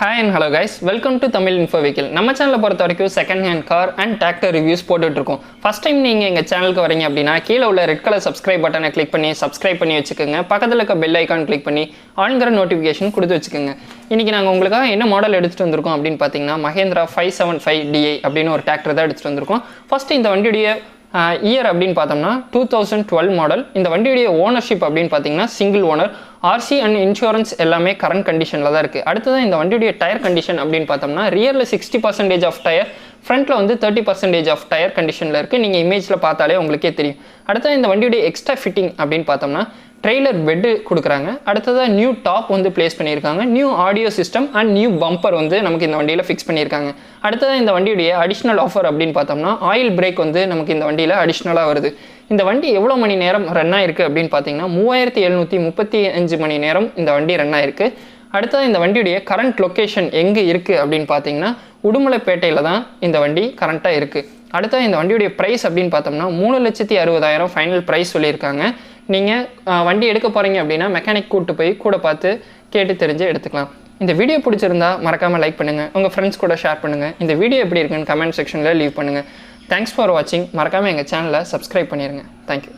Hi and hello guys welcome to Tamil info vehicle நம்ம சேனலை பொறுத்த வரைக்கும் second hand car and tractor reviews போட்டுட்ருக்கோம் ஃபஸ்ட் டைம் நீங்கள் எங்கள் சேனலுக்கு வரீங்க அப்படின்னா கீழே உள்ள ரெட் கலர் சப்ஸ்கிரைப் பட்டனை கிளிக் பண்ணி சப்ஸ்கிரைப் பண்ணி வச்சுக்கோங்க. பக்கத்தில் இருக்க பெல் ஐக்கான் கிளிக் பண்ணி ஆன்கிற நோட்டிஃபிகேஷன் கொடுத்து வச்சுக்கோங்க. இன்றைக்கி நாங்கள் உங்களுக்காக என்ன மாடல் எடுத்துகிட்டு வந்திருக்கோம் அப்படின்னு பார்த்தீங்கன்னா Mahindra five seven five DI அப்படின்னு ஒரு டிராக்டர் தான் எடுத்துகிட்டு வந்திருக்கோம். ஃபஸ்ட்டு இந்த வண்டியுடைய இயர் அப்படின்னு பார்த்தோம்னா டூ தௌசண்ட் டுவெல் மாடல் இந்த வண்டியுடைய ஓனர்ஷிப் அப்படின்னு பார்த்தீங்கன்னா single owner RC and insurance எல்லாமே கரண்ட் கண்டிஷனில் தான் இருக்குது அடுத்ததான் இந்த வண்டியுடைய டயர் கண்டிஷன் அப்படின்னு பார்த்தோம்னா ரியரில் சிக்ஸ்டி பர்சன்டேஜ் ஆஃப் டயர் ஃப்ரண்ட்டில் வந்து தேர்ட்டி பர்சன்டேஜ் ஆஃப் டயர் கண்டிஷனில் இருக்குது நீங்கள் இமேஜில் பார்த்தாலே உங்களுக்கே தெரியும். அடுத்தது இந்த வண்டியுடைய எக்ஸ்ட்ரா ஃபிட்டிங் அப்படின்னு பார்த்தோம்னா ட்ரெய்லர் பெட்டு கொடுக்குறாங்க. அடுத்ததாக நியூ டாப் வந்து ப்ளேஸ் பண்ணியிருக்காங்க. New audio system and new bumper வந்து நமக்கு இந்த வண்டியில் ஃபிக்ஸ் பண்ணியிருக்காங்க. அடுத்ததாக இந்த வண்டியுடைய அடிஷ்னல் ஆஃபர் அப்படின்னு பார்த்தோம்னா ஆயில் பிரேக் வந்து நமக்கு இந்த வண்டியில் அடிஷ்னலாக வருது. இந்த வண்டி எவ்வளோ மணி நேரம் ரன் ஆயிருக்கு அப்படின்னு பார்த்தீங்கன்னா மூவாயிரத்தி எழுநூற்றி முப்பத்தி அஞ்சு மணி நேரம் இந்த வண்டி ரன் ஆயிருக்கு. அடுத்தது இந்த வண்டியுடைய கரண்ட் லொக்கேஷன் எங்கே இருக்குது அப்படின்னு பார்த்தீங்கன்னா உடுமலைப்பேட்டையில் தான் இந்த வண்டி கரண்ட்டாக இருக்குது அடுத்தது இந்த வண்டியுடைய ப்ரைஸ் அப்படின்னு பார்த்தோம்னா மூணு லட்சத்தி அறுபதாயிரம் ஃபைனல் ப்ரைஸ் சொல்லியிருக்காங்க. நீங்கள் வண்டி எடுக்க போகிறீங்க அப்படின்னா மெக்கானிக் கூட்டு போய் கூட பார்த்து கேட்டு தெரிஞ்சு எடுத்துக்கலாம். இந்த வீடியோ பிடிச்சிருந்தா மறக்காமல் லைக் பண்ணுங்கள் உங்கள் ஃப்ரெண்ட்ஸ் கூட ஷேர் பண்ணுங்கள் இந்த வீடியோ எப்படி இருக்குன்னு கமெண்ட் செக்ஷனில் லீவ் பண்ணுங்கள் தேங்க்ஸ் ஃபார் வாட்சிங் மறக்காமல் எங்கள் சேனலை சப்ஸ்கிரைப் பண்ணிடுங்க தேங்க்யூ